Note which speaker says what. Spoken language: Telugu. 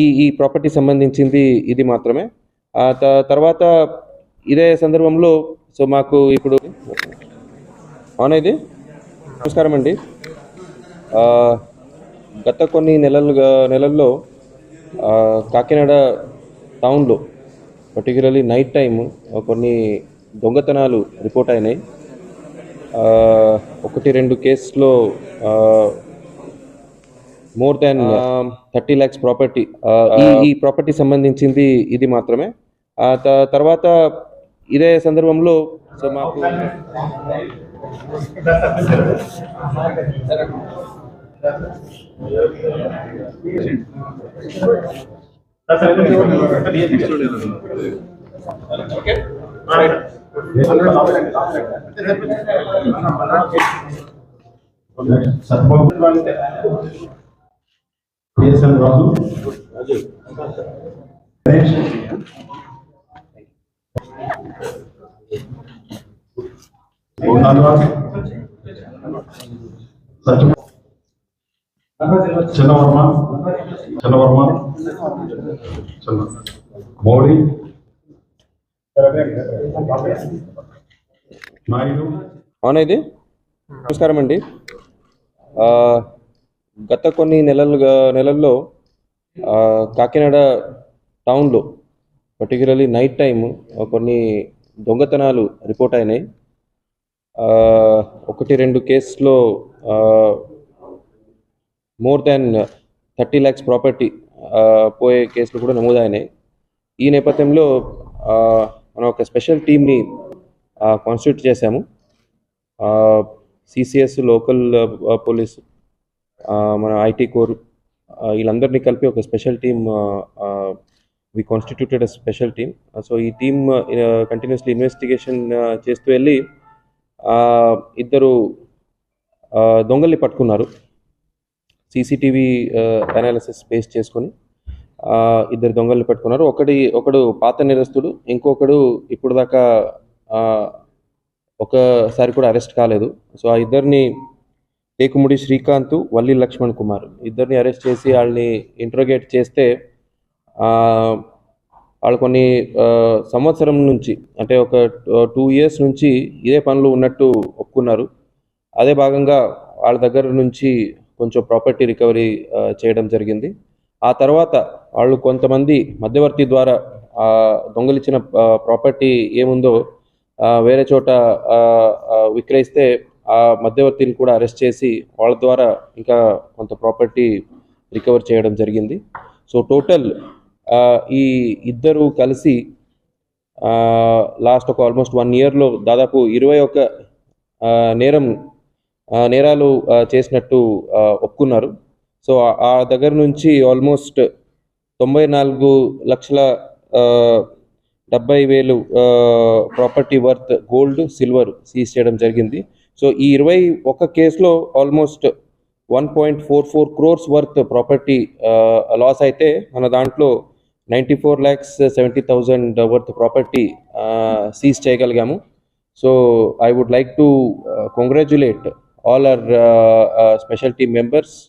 Speaker 1: ఈ ఈ ప్రాపర్టీ సంబంధించింది ఇది మాత్రమే. తర్వాత ఇదే సందర్భంలో సో మాకు ఇప్పుడు అవునా ఇది నమస్కారం అండి. గత కొన్ని నెలలుగా నెలల్లో కాకినాడ టౌన్లో పర్టికులర్లీ నైట్ టైం కొన్ని దొంగతనాలు రిపోర్ట్ అయినాయి. ఒకటి రెండు కేసులో more than thirty lakhs property ఈ ఈ ప్రాపర్టీ సంబంధించింది ఇది మాత్రమే. తర్వాత ఇదే సందర్భంలో సో మాకు
Speaker 2: పిఎస్ఎన్ రాజు. చిన్నవర్మ చిన్నవర్మ చిన్న మౌడి నాయుడు.
Speaker 1: అవునా ఇది? నమస్కారం అండి. ఆ, గత కొన్ని నెలలుగా నెలల్లో కాకినాడ టౌన్లో పర్టికులర్లీ నైట్ టైము కొన్ని దొంగతనాలు రిపోర్ట్ అయినాయి. ఒకటి రెండు కేసులో more than thirty lakhs property పోయే కేసులు కూడా నమోదైనాయి. ఈ నేపథ్యంలో మనం ఒక స్పెషల్ టీమ్ని కాన్స్టిట్యూట్ చేశాము. సిసిఎస్ లోకల్ పోలీస్ మన ఐటీ కోర్ వీళ్ళందరినీ కలిపి ఒక special team we constituted a special team so ఈ టీమ్ కంటిన్యూస్లీ ఇన్వెస్టిగేషన్ చేస్తూ వెళ్ళి ఇద్దరు దొంగల్ని పట్టుకున్నారు. సీసీటీవీ అనాలిసిస్ బేస్ చేసుకొని ఇద్దరు దొంగల్ని పట్టుకున్నారు. ఒకటి ఒకడు పాత నిరస్తుడు ఇంకొకడు ఇప్పుడు దాకా ఒకసారి కూడా అరెస్ట్ కాలేదు. సో ఆ ఇద్దరిని టేకుముడి శ్రీకాంత్ వల్లి లక్ష్మణ్ కుమార్. ఇద్దరిని అరెస్ట్ చేసి వాళ్ళని ఇంట్రోగేట్ చేస్తే వాళ్ళు కొన్ని సంవత్సరం నుంచి అంటే ఒక టూ ఇయర్స్ నుంచి ఇదే పనులు ఉన్నట్టు ఒప్పుకున్నారు. అదే భాగంగా వాళ్ళ దగ్గర నుంచి కొంచెం ప్రాపర్టీ రికవరీ చేయడం జరిగింది. ఆ తర్వాత వాళ్ళు కొంతమంది మధ్యవర్తి ద్వారా దొంగలిచ్చిన ప్రాపర్టీ ఏముందో వేరే చోట విక్రయిస్తే ఆ మధ్యవర్తిని కూడా అరెస్ట్ చేసి వాళ్ళ ద్వారా ఇంకా కొంత ప్రాపర్టీ రికవర్ చేయడం జరిగింది. సో టోటల్ ఈ ఇద్దరు కలిసి లాస్ట్ ఒక ఆల్మోస్ట్ వన్ ఇయర్లో దాదాపు ఇరవై ఒక నేరం నేరాలు చేసినట్టు ఒప్పుకున్నారు. సో ఆ- దగ్గర నుంచి ఆల్మోస్ట్ తొంభై నాలుగు లక్షల డెబ్బై వేలు property worth gold silver seize చేయడం జరిగింది. సో ఈ ఇరవై ఒక కేసులో almost one point four four crores worth property loss అయితే మన దాంట్లో ninety four lakhs seventy thousand worth property seize చేయగలిగాము. So I would like to congratulate all our special team members.